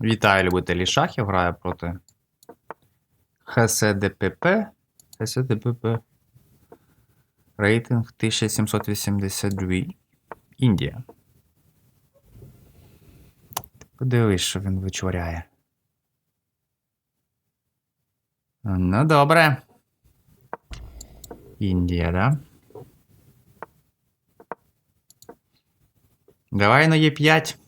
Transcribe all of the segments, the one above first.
Вітаю, любителі шахів. Граю проти ХСДПП. ХСДПП. Рейтинг 1782. Індія. Подивись, що він вичворяє. Ну, добре. Індія, да? Давай на Е5.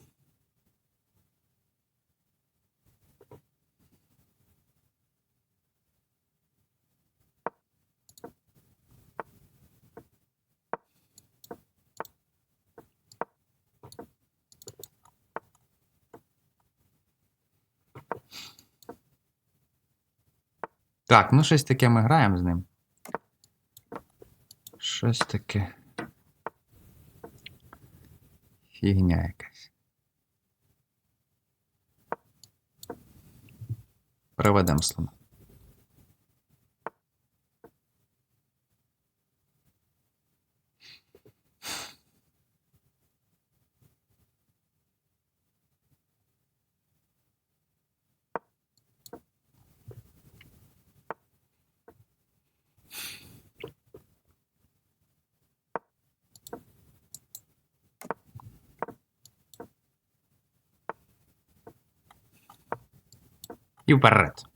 Так, ну щось таке ми граємо з ним. Щось таке. Фігня якась. Проведемо слона. І вперед.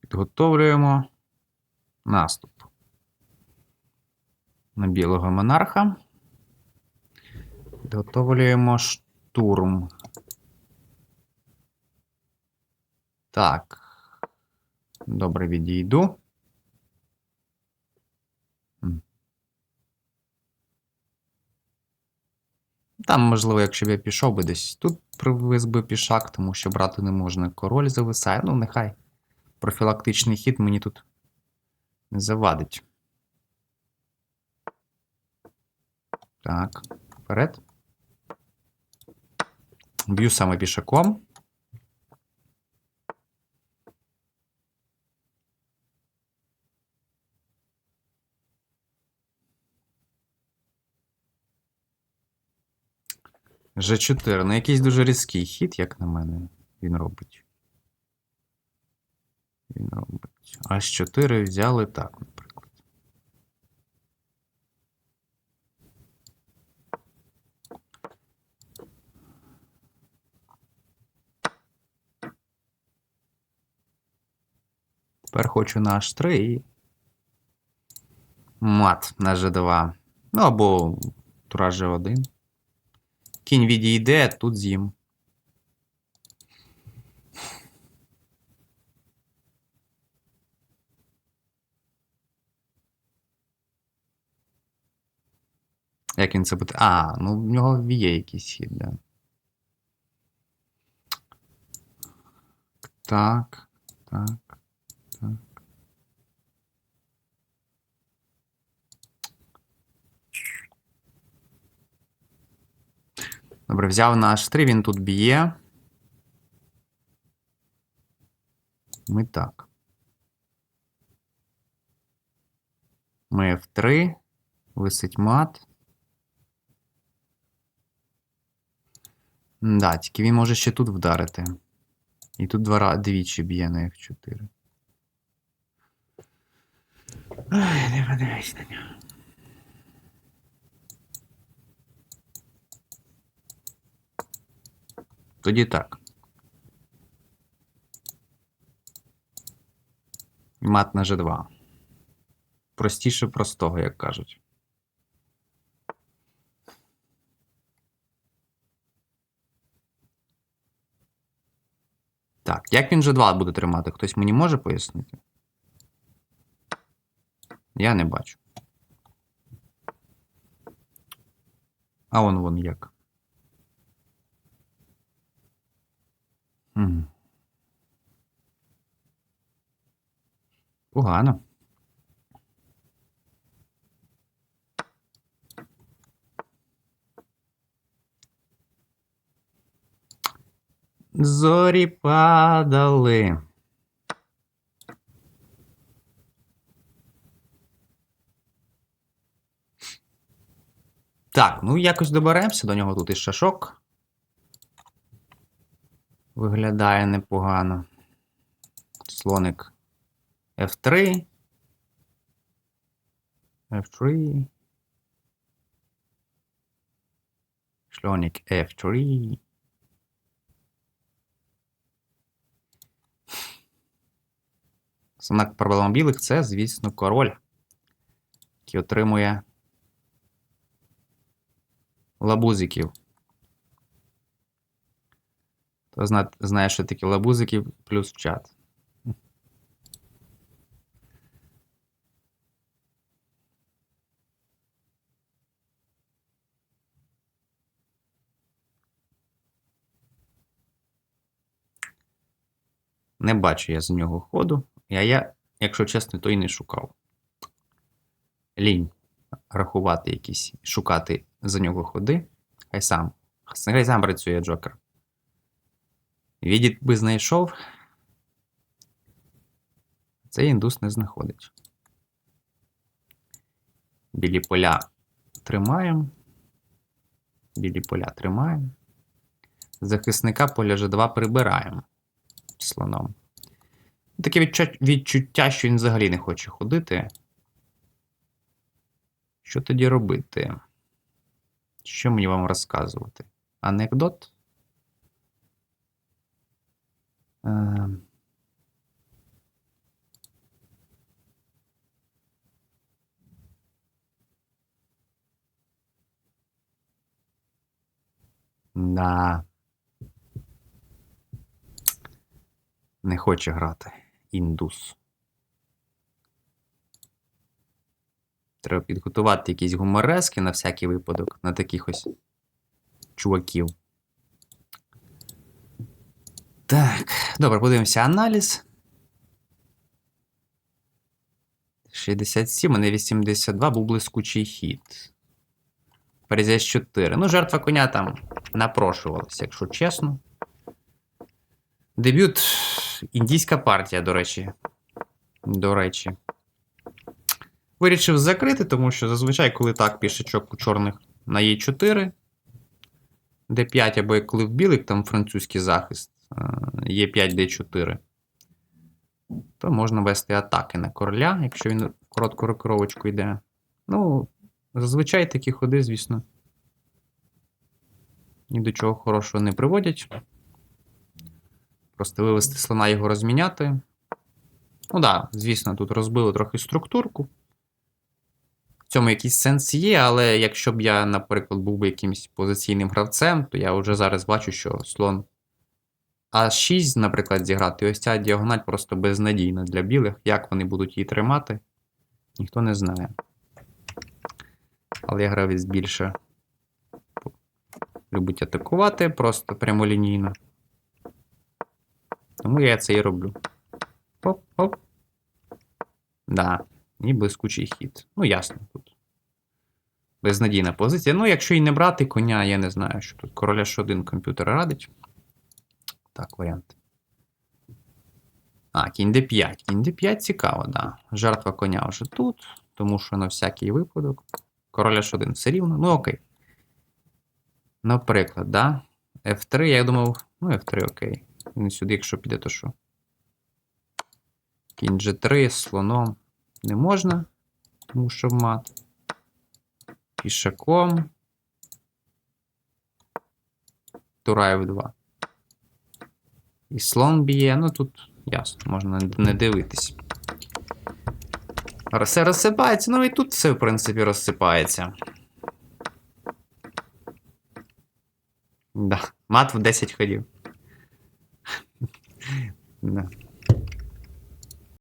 Підготовлюємо наступ на білого монарха. Підготовлюємо штурм. Так. Добре, відійду. Там, можливо, якщо б я пішов би десь тут привез би пішак, тому що брати не можна. Король зависає. Ну, нехай профілактичний хід мені тут не завадить. Так, вперед. Б'ю саме пішаком. G4. Ну, якийсь дуже різкий хід, як на мене, він робить. Він робить. H4 взяли так, наприклад. Тепер хочу на H3 і. Мат на G2. Ну або тура G1. Кінь відійде, тут з'їм. Як він це буде? А, ну в нього є якийсь хід, да. Так, так. Добре, взяв на H3, він тут б'є. Ми так. Ми F3. Висить мат. Да, тільки він може ще тут вдарити. І тут два двічі б'є на F4. Ай, не подивись на нього. Тоді так. Мат на G2. Простіше простого, як кажуть. Так, як він G2 буде тримати? Хтось мені може пояснити? Я не бачу. А он вон як. Мгм. Погано. Зорі падали. Так, ну якось доберемося до нього тут і шашок. Виглядає непогано. Слоник F3. F3. Слоник F3. Основна проблема білих це, звісно, король, який отримує лабузиків. Хто зна, знає, що таке лабузиків, плюс чат. Не бачу я за нього ходу. А я, якщо чесно, то і не шукав. Лінь рахувати якісь, шукати за нього ходи. Хай сам. Хай сам працює Джокер. Відід би знайшов. Цей індус не знаходить. Білі поля тримаємо. Білі поля тримаємо. Захисника поля G2 прибираємо слоном. Таке відчуття, що він взагалі не хоче ходити. Що тоді робити? Що мені вам розказувати? Анекдот? Е... Да. Не хоче грати. Індус. Треба підготувати якісь гуморески на всякий випадок, на таких ось чуваків. Так, добре, подивимося аналіз. 67, а не 82 був блискучий хід. Перезясь 4. Ну, жертва коня там напрошувалася, якщо чесно. Дебют індійська партія, до речі. До речі. Вирішив закрити, тому що зазвичай, коли так пішечок у чорних на Е4, Д5 або як коли в білих там французький захист Е5, Д4, то можна вести атаки на короля, якщо він в коротку рокировочку йде. Ну, зазвичай такі ходи, звісно, ні до чого хорошого не приводять. Просто вивести слона його розміняти. Ну так, да, звісно, тут розбили трохи структурку. В цьому якийсь сенс є, але якщо б я, наприклад, був би якимось позиційним гравцем, то я вже зараз бачу, що слон А6, наприклад, зіграти, і ось ця діагональ просто безнадійна для білих. Як вони будуть її тримати, ніхто не знає. Але я гравець більше любить атакувати просто прямолінійно. Тому я це і роблю. Оп-оп. Да. І блискучий хід. Ну, ясно тут. Безнадійна позиція. Ну, якщо і не брати коня, я не знаю, що тут короля ж один комп'ютер радить. Так, варіант. А, кінь d5. Кінь d5 цікаво, да. Жертва коня вже тут, тому що на всякий випадок. Ж один все рівно. Ну, окей. Наприклад, да. F3, я думав, ну, F3 окей. Він сюди, якщо піде, то що? Кінь G3 слоном не можна, тому що мат. Пішаком. Тура F2. І слон б'є. Ну тут ясно, можна не дивитись. Все розсипається, ну і тут все, в принципі, розсипається. Да, мат в 10 ходів.